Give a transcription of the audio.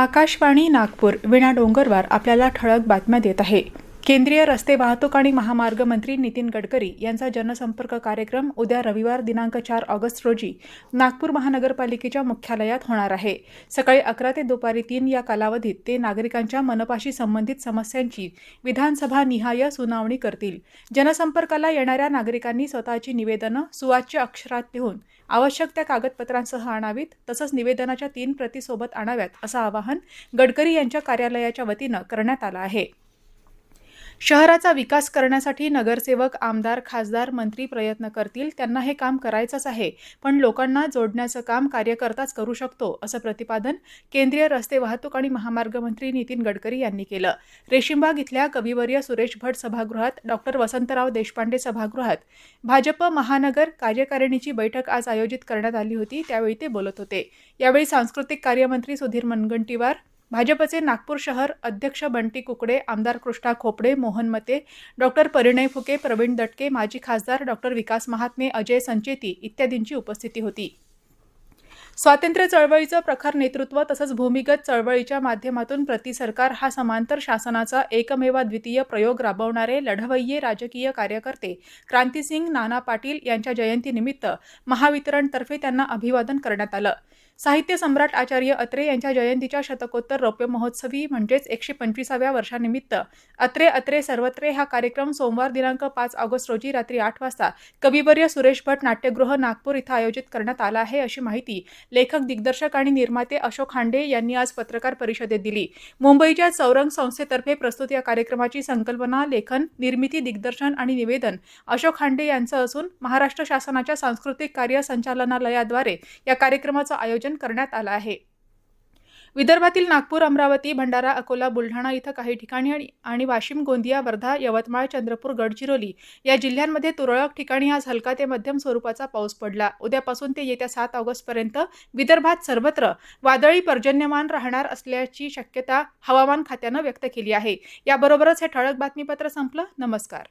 आकाशवाणी नागपूर विणा डोंगरवार आपल्याला ठळक बातम्या देत आहे. केंद्रीय रस्ते वाहतूक आणि महामार्ग मंत्री नितीन गडकरी यांचा जनसंपर्क कार्यक्रम उद्या रविवार दिनांक चार ऑगस्ट रोजी नागपूर महानगरपालिकेच्या मुख्यालयात होणार आहे. सकाळी अकरा ते दुपारी तीन या कालावधीत ते नागरिकांच्या मनपाशी संबंधित समस्यांची विधानसभा निहाय सुनावणी करतील. जनसंपर्काला येणाऱ्या नागरिकांनी स्वतःची निवेदनं सुवाच्य अक्षरात लिहून आवश्यक त्या कागदपत्रांसह आणावीत तसंच निवेदनाच्या तीन प्रतीसोबत आणाव्यात असं आवाहन गडकरी यांच्या कार्यालयाच्या वतीनं करण्यात आलं आहे. शहराचा विकास करण्यासाठी नगरसेवक आमदार खासदार मंत्री प्रयत्न करतील त्यांना हे काम करायचंच आहे. पण लोकांना जोडण्याचं काम कार्यकर्ताच करू शकतो असं प्रतिपादन केंद्रीय रस्ते वाहतूक आणि महामार्ग मंत्री नितीन गडकरी यांनी केलं. रेशीमबाग इथल्या कविवर्य सुरेश भट सभागृहात डॉक्टर वसंतराव देशपांडे सभागृहात भाजप महानगर कार्यकारिणीची बैठक आज आयोजित करण्यात आली होती त्यावेळी ते बोलत होते. यावेळी सांस्कृतिक कार्यमंत्री सुधीर मुनगंटीवार भाजपचे नागपूर शहर अध्यक्ष बंटी कुकडे आमदार कृष्णा खोपडे मोहन मते डॉक्टर परिणय फुके प्रवीण दटके माजी खासदार डॉक्टर विकास महात्मे अजय संचेती इत्यादींची उपस्थिती होती. स्वातंत्र्य चळवळीचं प्रखर नेतृत्व तसंच भूमिगत चळवळीच्या माध्यमातून प्रति सरकार हा समांतर शासनाचा एकमेवा द्वितीय प्रयोग राबवणारे लढवय्ये राजकीय कार्यकर्ते क्रांतीसिंग नाना पाटील यांच्या जयंतीनिमित्त महावितरणतर्फे त्यांना अभिवादन करण्यात आलं. साहित्य सम्राट आचार्य अत्रे यांच्या जयंतीच्या शतकोत्तर रौप्य महोत्सवी म्हणजेच एकशे पंचवीसाव्या वर्षानिमित्त अत्रे अत्रे सर्वत्रे हा कार्यक्रम सोमवार दिनांक पाच ऑगस्ट रोजी रात्री आठ वाजता कविवर्य सुरेश भट नाट्यगृह नागपूर इथं आयोजित करण्यात आला आहे अशी माहिती लेखक दिग्दर्शक आणि निर्माते अशोक खांडे यांनी आज पत्रकार परिषदेत दिली. मुंबईच्या चौरंग संस्थेतर्फे प्रस्तुत या कार्यक्रमाची संकल्पना लेखन निर्मिती दिग्दर्शन आणि निवेदन अशोक खांडे यांचं असून महाराष्ट्र शासनाच्या सांस्कृतिक कार्य संचालनालयाद्वारे या कार्यक्रमाचं आयोजन करण्यात आलं आहे. विदर्भातील नागपूर अमरावती भंडारा अकोला बुलढाणा इथं काही ठिकाणी आणि आणि वाशिम गोंदिया वर्धा यवतमाळ चंद्रपूर गडचिरोली या जिल्ह्यांमध्ये तुरळक ठिकाणी आज हलका ते मध्यम स्वरूपाचा पाऊस पडला. उद्यापासून ते येत्या सात ऑगस्टपर्यंत विदर्भात सर्वत्र वादळी पर्जन्यमान राहणार असल्याची शक्यता हवामान खात्यानं व्यक्त केली आहे. याबरोबरच हे ठळक बातमीपत्र संपलं. नमस्कार.